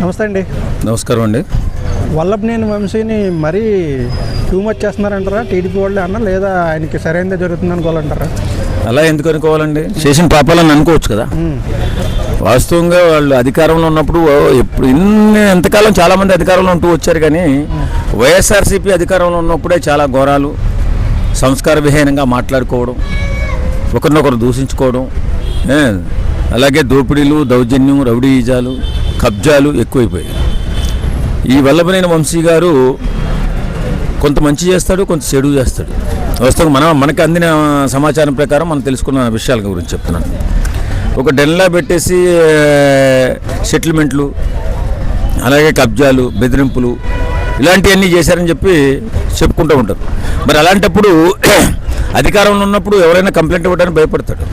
నమస్తే అండి. నమస్కారం అండి. వల్లభనేని వంశీని మరీ టూ మచ్ చేస్తున్నారంటారా? టీడీపీ వాళ్ళే అన్న లేదా ఆయనకి సరైనదే జరుగుతుంది అనుకోవాలంటారా? అలా ఎందుకు అనుకోవాలండి? చేసిన పాపాలని అనుకోవచ్చు కదా. వాస్తవంగా వాళ్ళు అధికారంలో ఉన్నప్పుడు ఎప్పుడు ఇన్ని ఎంతకాలం చాలామంది అధికారంలో ఉంటూ వచ్చారు కానీ వైఎస్ఆర్సీపీ అధికారంలో ఉన్నప్పుడే చాలా ఘోరాలు సంస్కార విహీనంగా మాట్లాడుకోవడం ఒకరినొకరు దూషించుకోవడం అలాగే దోపిడీలు దౌర్జన్యం రౌడీజాలు కబ్జాలు ఎక్కువైపోయాయి. ఈ వల్లభనేని వంశీ గారు కొంత మంచి చేస్తాడు కొంత చెడు చేస్తాడు. వాస్తవం మనం మనకి అందిన సమాచారం ప్రకారం మనం తెలుసుకున్న విషయాల గురించి చెప్తున్నాను. ఒక డెన్లా పెట్టేసి సెటిల్మెంట్లు అలాగే కబ్జాలు బెదిరింపులు ఇలాంటివన్నీ చేశారని చెప్పి చెప్పుకుంటూ ఉంటారు. మరి అలాంటప్పుడు అధికారంలో ఉన్నప్పుడు ఎవరైనా కంప్లైంట్ ఇవ్వడానికి భయపడతాడు.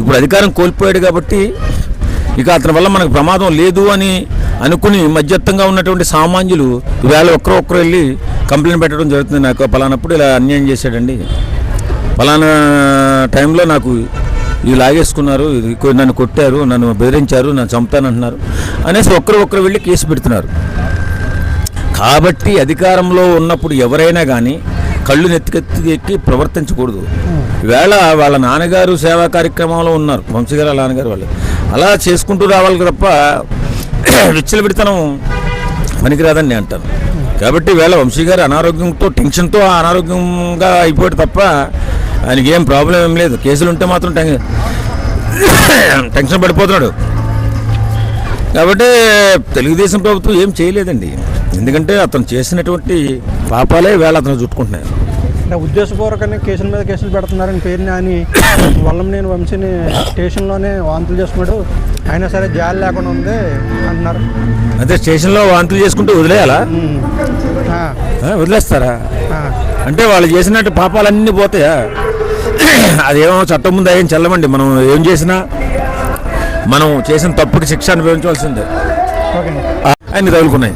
ఇప్పుడు అధికారం కోల్పోయాడు కాబట్టి ఇక అతని వల్ల మనకు ప్రమాదం లేదు అని అనుకుని మధ్యస్థంగా ఉన్నటువంటి సామాన్యులు వేళ ఒక్కరు ఒక్కరు వెళ్ళి కంప్లైంట్ పెట్టడం జరుగుతుంది. నాకు పలానప్పుడు ఇలా అన్యాయం చేశాడండి. పలానా టైంలో నాకు ఇవి లాగేసుకున్నారు. ఇది నన్ను కొట్టారు నన్ను బెదిరించారు నన్ను చంపుతానంటున్నారు అనేసి ఒక్కరు ఒక్కరు వెళ్ళి కేసు పెడుతున్నారు. కాబట్టి అధికారంలో ఉన్నప్పుడు ఎవరైనా కానీ కళ్ళు నెత్తికెత్తి ఎక్కి ప్రవర్తించకూడదు. వేళ వాళ్ళ నాన్నగారు సేవా కార్యక్రమంలో ఉన్నారు. వంశీగారు నాన్నగారు వాళ్ళు. అలా చేసుకుంటూ రావాలి తప్ప విచ్చలవిడితనం పనికిరాదని నేను అంటాను కాబట్టి వేళ వంశీ గారు అనారోగ్యంతో టెన్షన్తో అనారోగ్యంగా అయిపోయాడు తప్ప ఆయనకి ఏం ప్రాబ్లం ఏం లేదు. కేసులు ఉంటే మాత్రం టెన్షన్ పడిపోతున్నాడు. కాబట్టి తెలుగుదేశం ప్రభుత్వం ఏం చేయలేదండి. ఎందుకంటే అతను చేసినటువంటి పాపాలే వేళ అతను చుట్టుకుంటున్నాయి. ఉద్దేశపూర్వకంగా కేసుల మీద కేసులు పెడుతున్నారని పేరుని అని వల్లభనేని వంశీని స్టేషన్లోనే వాంతులు చేస్తున్నాడు అయినా సరే జాలి లేకుండా ఉంది అంటున్నారు. అదే స్టేషన్లో వాంతులు చేసుకుంటూ వదిలేయాలా? వదిలేస్తారా? అంటే వాళ్ళు చేసినట్టు పాపాలన్నీ పోతాయా? అదేమో చట్టం ముందు ఏం చెల్లమండి మనం ఏం చేసినా మనం చేసిన తప్పుకి శిక్ష అనుభవించవలసిందే. అన్ని తగులుకున్నాయి.